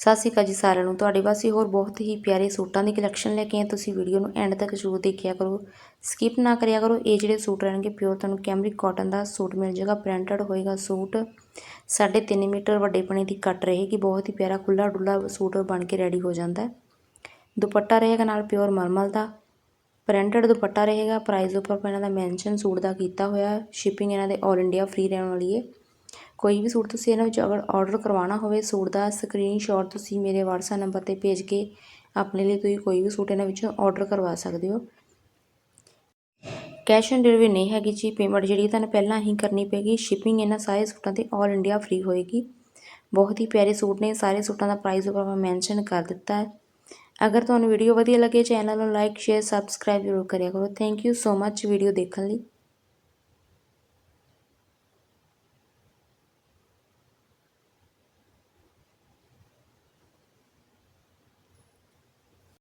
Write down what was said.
ਸਤਿ ਸ਼੍ਰੀ ਅਕਾਲ ਜੀ ਸਾਰਿਆਂ ਨੂੰ। ਤੁਹਾਡੇ ਵਾਸਤੇ ਹੋਰ ਬਹੁਤ ਹੀ ਪਿਆਰੇ ਸੂਟਾਂ ਦੀ ਕਲੈਕਸ਼ਨ ਲੈ ਕੇ ਆਏ ਤੁਸੀਂ ਵੀਡੀਓ ਨੂੰ ਐਂਡ ਤੱਕ ਜ਼ਰੂਰ ਦੇਖਿਆ ਕਰੋ। ਸਕਿਪ ਨਾ ਕਰਿਆ ਕਰੋ। ਇਹ ਜਿਹੜੇ ਸੂਟ ਰਹਿਣਗੇ ਪਿਓਰ ਤੁਹਾਨੂੰ ਕੈਮਰਿਕ ਕਾਟਨ ਦਾ ਸੂਟ ਮਿਲ ਜਾਏਗਾ। ਪ੍ਰਿੰਟਡ ਹੋਏਗਾ ਸੂਟ। 3.5 ਮੀਟਰ ਵੱਡੇ ਪਣੇ ਦੀ ਕੱਟ ਰਹੇਗੀ। ਬਹੁਤ ਹੀ ਪਿਆਰਾ ਖੁੱਲਾ ਡੁੱਲਾ ਸੂਟ ਬਣ ਕੇ ਰੈਡੀ ਹੋ ਜਾਂਦਾ ਹੈ। ਦੁਪੱਟਾ ਰਹੇਗਾ ਨਾਲ ਪਿਓਰ ਮਰਮਲ ਦਾ। ਪ੍ਰਿੰਟਡ ਦੁਪੱਟਾ ਰਹੇਗਾ। ਪ੍ਰਾਈਸ ਉੱਪਰ ਇਹਨਾਂ ਦਾ ਮੈਂਸ਼ਨ ਸੂਟ ਦਾ ਕੀਤਾ ਹੋਇਆ ਸ਼ਿਪਿੰਗ ਇਹਨਾਂ ਦੇ 올 ਇੰਡੀਆ ਫ੍ਰੀ ਰਹਿਣ ਵਾਲੀ ਹੈ। ਕੋਈ ਵੀ ਸੂਟ ਤੁਸੀਂ ਇਹਨਾਂ ਵਿੱਚ ਅਗਰ ਆਰਡਰ ਕਰਵਾਉਣਾ ਹੋਵੇ, ਸੂਟ ਦਾ ਸਕਰੀਨਸ਼ਾਟ ਤੁਸੀਂ ਮੇਰੇ WhatsApp ਨੰਬਰ ਤੇ ਭੇਜ ਕੇ ਆਪਣੇ ਲਈ ਤੁਸੀਂ ਕੋਈ ਵੀ ਸੂਟ ਇਹਨਾਂ ਵਿੱਚੋਂ ਆਰਡਰ ਕਰਵਾ ਸਕਦੇ ਹੋ। ਕੈਸ਼ ਔਨ ਡਿਲੀਵਰੀ ਨਹੀਂ ਹੈਗੀ ਜੀ ਪੇਮੈਂਟ ਜਿਹੜੀ ਤੁਹਾਨੂੰ ਪਹਿਲਾਂ ਹੀ ਕਰਨੀ ਪੈਗੀ ਸ਼ਿਪਿੰਗ ਇਹਨਾਂ ਸਾਰੇ ਸੂਟਾਂ ਤੇ 올 ਇੰਡੀਆ ਫ੍ਰੀ ਹੋਏਗੀ। ਬਹੁਤ ਹੀ ਪਿਆਰੇ ਸੂਟ ਨੇ, ਸਾਰੇ ਸੂਟਾਂ ਦਾ ਪ੍ਰਾਈਸ ਉੱਪਰ ਮੈਂ ਮੈਂਸ਼ਨ ਕਰ ਦਿੱਤਾ ਹੈ। ਅਗਰ ਤੁਹਾਨੂੰ ਵੀਡੀਓ ਵਧੀਆ ਲੱਗੇ ਚੈਨਲ ਨੂੰ ਲਾਈਕ ਸ਼ੇਅਰ ਸਬਸਕ੍ਰਾਈਬ ਜ਼ਰੂਰ ਕਰਿਆ ਕਰੋ। Thank you so much video ਦੇਖਣ ਲਈ।